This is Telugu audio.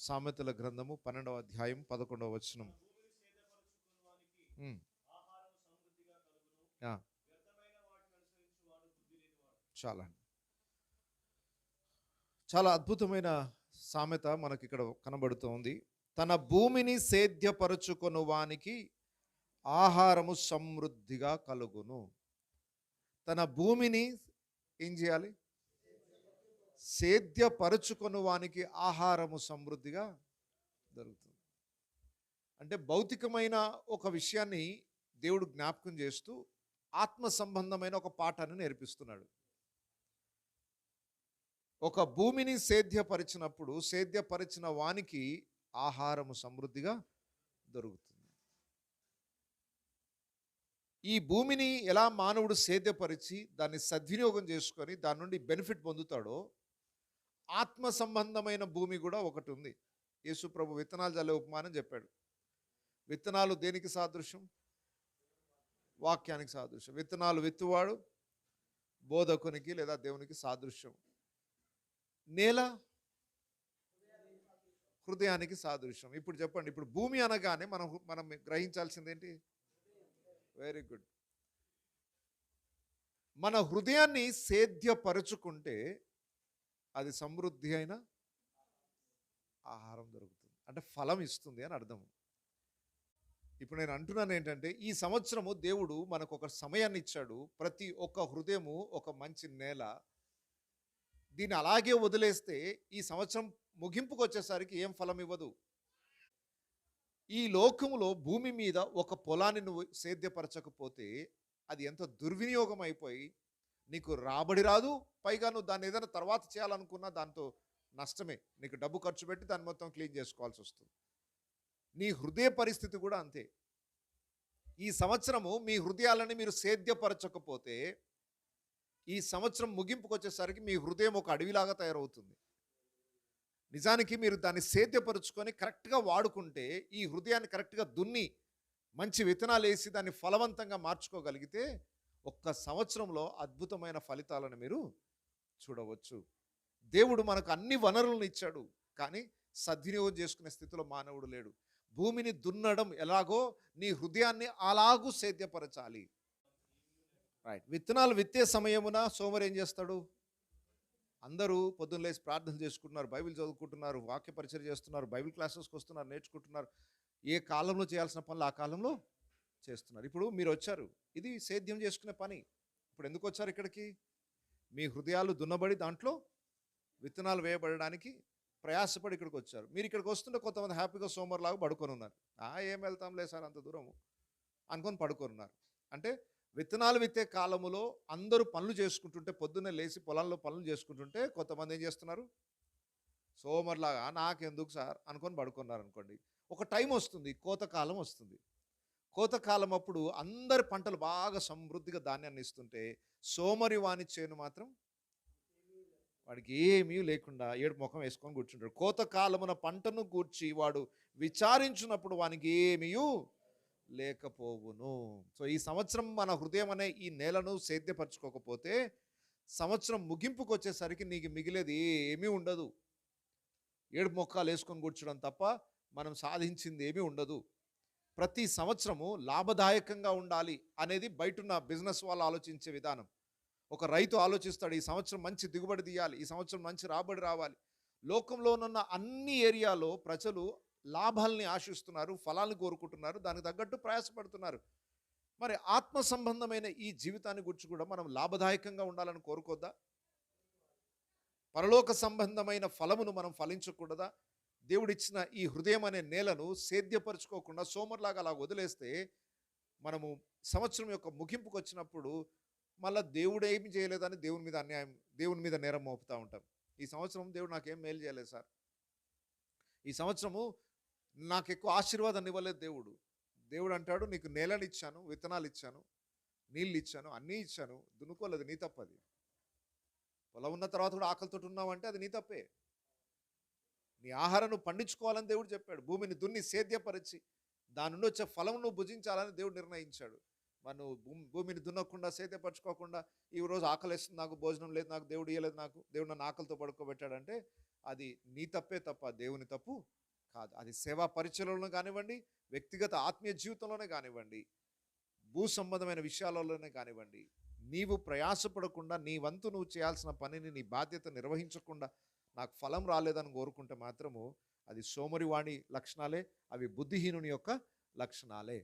సామెతల గ్రంథము పన్నెండవ అధ్యాయం పదకొండవ వచనం. ఆ. చాలా. చాలా అద్భుతమైన సామెత మనకి ఇక్కడ కనబడుతోంది. తన భూమిని సేద్యపరచుకొను వానికి ఆహారము సమృద్ధిగా కలుగును. తన భూమిని ఏం చేయాలి? సేద్యపరచుకొను వానికి ఆహారము సమృద్ధిగా దొరుకుతుంది. అంటే భౌతికమైన ఒక విషయాన్ని దేవుడు జ్ఞాపకం చేస్తూ ఆత్మ సంబంధమైన ఒక పాఠాన్ని నేర్పిస్తున్నాడు. ఒక భూమిని సేద్యపరిచినప్పుడు సేద్యపరిచిన వానికి ఆహారము సమృద్ధిగా దొరుకుతుంది. ఈ భూమిని ఎలా మానవుడు సేద్యపరిచి దాన్ని సద్వినియోగం చేసుకొని దాని నుండి బెనిఫిట్ పొందుతాడో ఆత్మ సంబంధమైన భూమి కూడా ఒకటి ఉంది. యేసు ప్రభు విత్తనాలు చల్లే ఉపమానం చెప్పాడు. విత్తనాలు దేనికి సాదృశ్యం? వాక్యానికి సాదృశ్యం. విత్తనాలు విత్తువాడు బోధకునికి లేదా దేవునికి సాదృశ్యం. నేల హృదయానికి సాదృశ్యం. ఇప్పుడు చెప్పండి ఇప్పుడు భూమి అనగానే మనం మనం గ్రహించాల్సింది ఏంటి వెరీ గుడ్ మన హృదయాన్ని సేద్యపరుచుకుంటే అది సమృద్ధి అయిన ఆహారం దొరుకుతుంది. అంటే ఫలం ఇస్తుంది అని అర్థం ఇప్పుడు నేను అంటున్నాను ఏంటంటే ఈ సంవత్సరము దేవుడు మనకు ఒక సమయాన్ని ఇచ్చాడు. ప్రతి ఒక్క హృదయము ఒక మంచి నేల. దీన్ని అలాగే వదిలేస్తే ఈ సంవత్సరం ముగింపుకు వచ్చేసరికి ఏం ఫలం ఇవ్వదు. ఈ లోకములో భూమి మీద ఒక పొలాన్ని నువ్వు సేద్యపరచకపోతే అది ఎంత దుర్వినియోగం అయిపోయి నీకు రాబడి రాదు పైగా నువ్వు దాన్ని ఏదైనా తర్వాత చేయాలనుకున్నా దాంతో నష్టమే. నీకు డబ్బు ఖర్చు పెట్టి దాన్ని మొత్తం క్లీన్ చేసుకోవాల్సి వస్తుంది. నీ హృదయ పరిస్థితి కూడా అంతే. ఈ సంవత్సరము మీ హృదయాలని మీరు సేద్యపరచకపోతే ఈ సంవత్సరం ముగింపుకు వచ్చేసరికి మీ హృదయం ఒక అడవిలాగా తయారవుతుంది. నిజానికి మీరు దాన్ని సేద్యపరుచుకొని కరెక్ట్గా వాడుకుంటే ఈ హృదయాన్ని కరెక్ట్గా దున్ని మంచి విత్తనాలు వేసి దాన్ని ఫలవంతంగా మార్చుకోగలిగితే ఒక్క సంవత్సరంలో అద్భుతమైన ఫలితాలను మీరు చూడవచ్చు. దేవుడు మనకు అన్ని వనరులను ఇచ్చాడు కానీ సద్వినియోగం చేసుకునే స్థితిలో మానవుడు లేడు. భూమిని దున్నడం ఎలాగో నీ హృదయాన్ని అలాగూ సేద్యపరచాలి. రైట్ విత్తనాలు విత్తే సమయమున సోమరు ఏం చేస్తాడు? అందరూ పొద్దున్న లేచి ప్రార్థన చేసుకుంటున్నారు బైబిల్ చదువుకుంటున్నారు వాక్య పరిచయం చేస్తున్నారు బైబిల్ క్లాసెస్కి వస్తున్నారు నేర్చుకుంటున్నారు. ఏ కాలంలో చేయాల్సిన పనులు ఆ కాలంలో? చేస్తున్నారు. ఇప్పుడు మీరు వచ్చారు ఇది సేద్యం చేసుకునే పని. ఇప్పుడు ఎందుకు వచ్చారు ఇక్కడికి? మీ హృదయాలు దున్నబడి దాంట్లో విత్తనాలు వేయబడడానికి ప్రయాసపడి ఇక్కడికి వచ్చారు మీరు ఇక్కడికి వస్తుంటే కొంతమంది హ్యాపీగా సోమవారం పడుకొని ఉన్నారు ఆ ఏం వెళ్తాంలే సార్ అంత దూరము అనుకొని పడుకొని ఉన్నారు అంటే విత్తనాలు విత్తే కాలములో అందరూ పనులు చేసుకుంటుంటే పొద్దున్నే లేచి పొలంలో పనులు చేసుకుంటుంటే కొంతమంది ఏం చేస్తున్నారు? సోమర్లాగా నాకెందుకు సార్? అనుకొని పడుకున్నారు అనుకోండి ఒక టైం వస్తుంది కోతకాలం వస్తుంది. కోతకాలం అప్పుడు అందరి పంటలు బాగా సమృద్ధిగా ధాన్యాన్ని ఇస్తుంటే సోమరి వాని చేను మాత్రం వాడికి ఏమీ లేకుండా ఏడు ముఖం వేసుకొని కూర్చుంటాడు. కోతకాలమున పంటను కూర్చి వాడు విచారించినప్పుడు వానికి ఏమీ లేకపోవును. సో ఈ సంవత్సరం మన హృదయం అనే ఈ నేలను సేద్యపరచుకోకపోతే సంవత్సరం ముగింపుకు వచ్చేసరికి నీకు మిగిలేది ఏమీ ఉండదు. ఏడు మొక్కలు వేసుకొని కూర్చోడం తప్ప మనం సాధించింది ఏమీ ఉండదు. ప్రతి సంవత్సరము లాభదాయకంగా ఉండాలి అనేది బయటున్న బిజినెస్ వాళ్ళు ఆలోచించే విధానం. ఒక రైతు ఆలోచిస్తాడు ఈ సంవత్సరం మంచి దిగుబడి తీయాలి ఈ సంవత్సరం మంచి రాబడి రావాలి. లోకంలో ఉన్న అన్ని ఏరియాలో ప్రజలు లాభాలని ఆశిస్తున్నారు ఫలాలను కోరుకుంటున్నారు దానికి తగ్గట్టు ప్రయాసపడుతున్నారు. మరి ఆత్మ సంబంధమైన ఈ జీవితాన్ని గురించి కూడా మనం లాభదాయకంగా ఉండాలని కోరుకోద్దా? పరలోక సంబంధమైన ఫలమును మనం ఫలించకూడదా? దేవుడిచ్చిన ఈ హృదయం అనే నేలను సేద్యపరచుకోకుండా సోమర్లాగా అలా వదిలేస్తే మనము సంవత్సరం యొక్క ముగింపుకు వచ్చినప్పుడు మళ్ళీ దేవుడు ఏమి చేయలేదని దేవుని మీద అన్యాయం దేవుని మీద నేరం మోపుతూ ఉంటాం. ఈ సంవత్సరం దేవుడు నాకేం మేలు చేయలేదు సార్. ఈ సంవత్సరము నాకు ఎక్కువ ఆశీర్వాదాన్ని ఇవ్వలేదు దేవుడు. దేవుడు అంటాడు నీకు నేలను ఇచ్చాను విత్తనాలు ఇచ్చాను నీళ్ళు ఇచ్చాను అన్నీ ఇచ్చాను దున్నుకోలేదు నీ తప్పది. పొలం ఉన్న తర్వాత కూడా ఆకలితో ఉన్నావంటే అది నీ తప్పే. నీ ఆహారం నువ్వు పండించుకోవాలని దేవుడు చెప్పాడు. భూమిని దున్ని సేద్యపరిచి దాని నుండి వచ్చే ఫలం నువ్వు భుజించాలని దేవుడు నిర్ణయించాడు. మరి నువ్వు భూమిని దున్నకుండా సేద్యపరచుకోకుండా ఈ రోజు ఆకలి వేస్తుంది నాకు భోజనం లేదు నాకు దేవుడు ఇవ్వలేదు నాకు దేవుడు నన్ను ఆకలితో పడుకోబెట్టాడంటే అది నీ తప్పే తప్ప దేవుని తప్పు కాదు. అది సేవా పరిచయంలో కానివ్వండి వ్యక్తిగత ఆత్మీయ జీవితంలోనే కానివ్వండి భూ సంబంధమైన విషయాలలోనే కానివ్వండి నీవు ప్రయాసపడకుండా నీ వంతు నువ్వు చేయాల్సిన పనిని నీ బాధ్యత నిర్వహించకుండా నాకు ఫలం రాలేదని కోరుకుంటే మాత్రము అది సోమరివాణి లక్షణాలే అవి బుద్ధిహీనుని యొక్క లక్షణాలే.